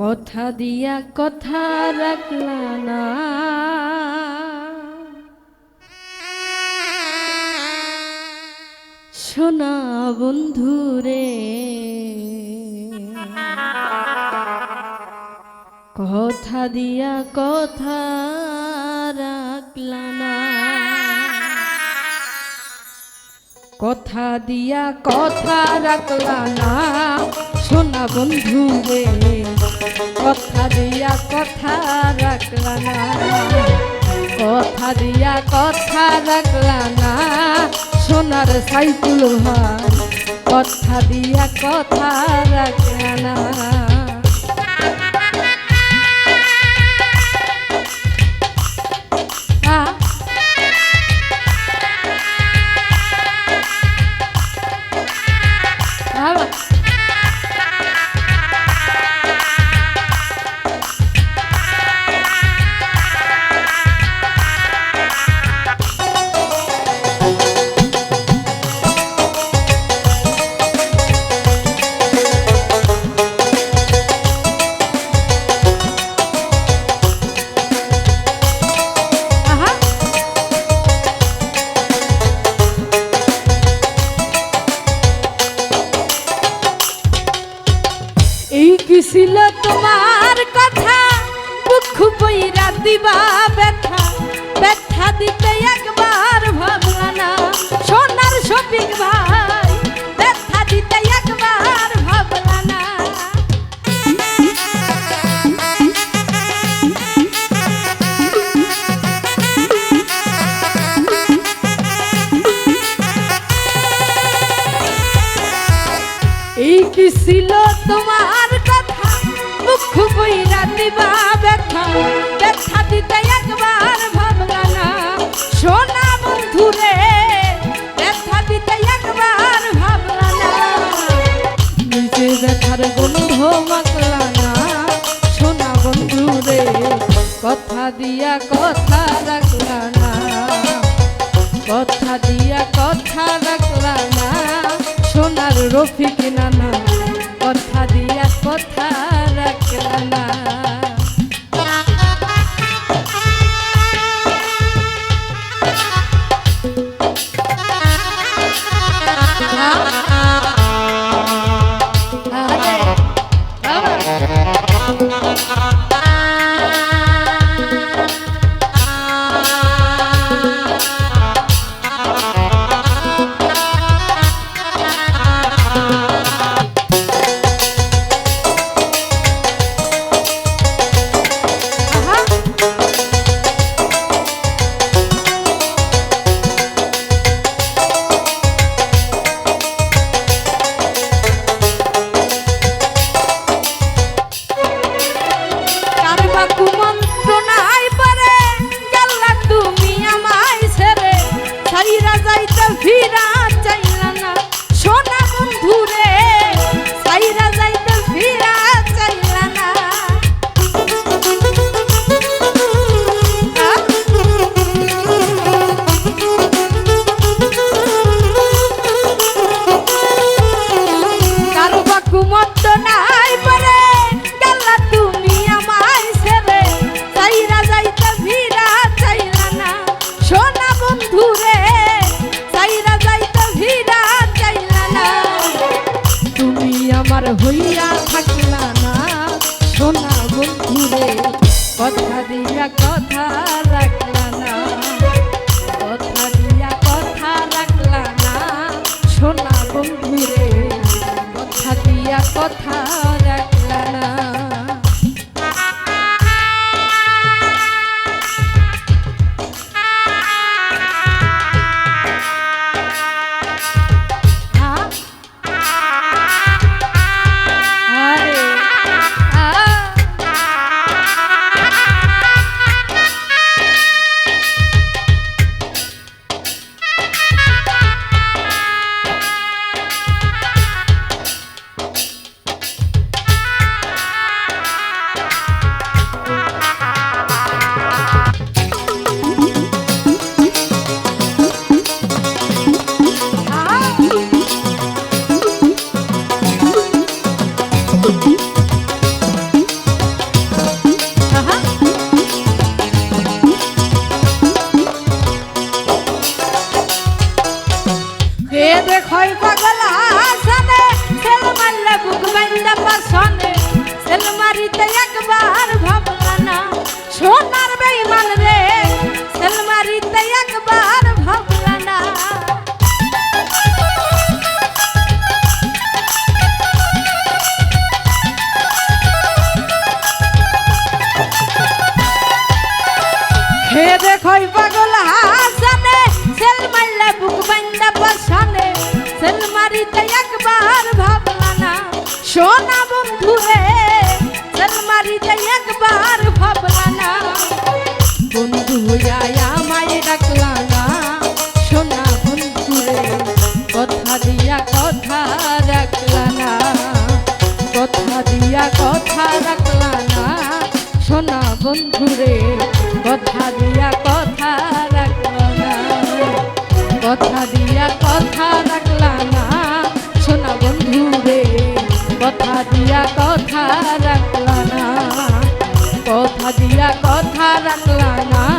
কথা দিয়া কথা রাখলা না। সোনা বন্ধু রে, কথা দিয়া কথা রাখলা না। কথা দিয়া কথা রাখলা না। সোনা বন্ধু রে, কথা দিয়া কথা রাখলা না। কথা দিয়া কথা রাখলা না, সোনার সাইকুল ভাই কথা দিয়া কথা রাখলা না। কি তোমার কথা। দুঃখ বইরা দিবা ব্যথা। ব্যথা দিতে একবার ভাবলা সোনার শফিক ভাই, ব্যথা দিতে একবার ভাবলা এই কি ছিল তোমার মুখ বইরা দিবা ব্যথা। ব্যথা দিতে একবার ভাবলা না সোনা বন্ধুরে, ব্যথা দিতে একবার ভাবলা না নিজে ব্যথার গন্ধ মাকলা না সোনা বন্ধুরে, কথা দিয়া কথা রাখলা না কথা দিয়া কথা রাখলা না সোনার রফিক নানা। কারবা কুমন্ত্রণাই হয় পাগল হাসানে সেল মারলে বুক বাইন্দা পাশনে। সেল মারিতে একবার ভাবলা না সোনার বেইমান রে। সেল পাগল। মারিতে একবার ভাবলা না। সোনা বন্ধু রে মারিতে একবার ভাবলা না। বন্ধু হইয়া আমায় ডাকলা না। সোনা বন্ধু রে, কথা দিয়া কথা রাখলা না। কথা দিয়া কথা রাখলা না। সোনা বন্ধু রে কথা রাখলা না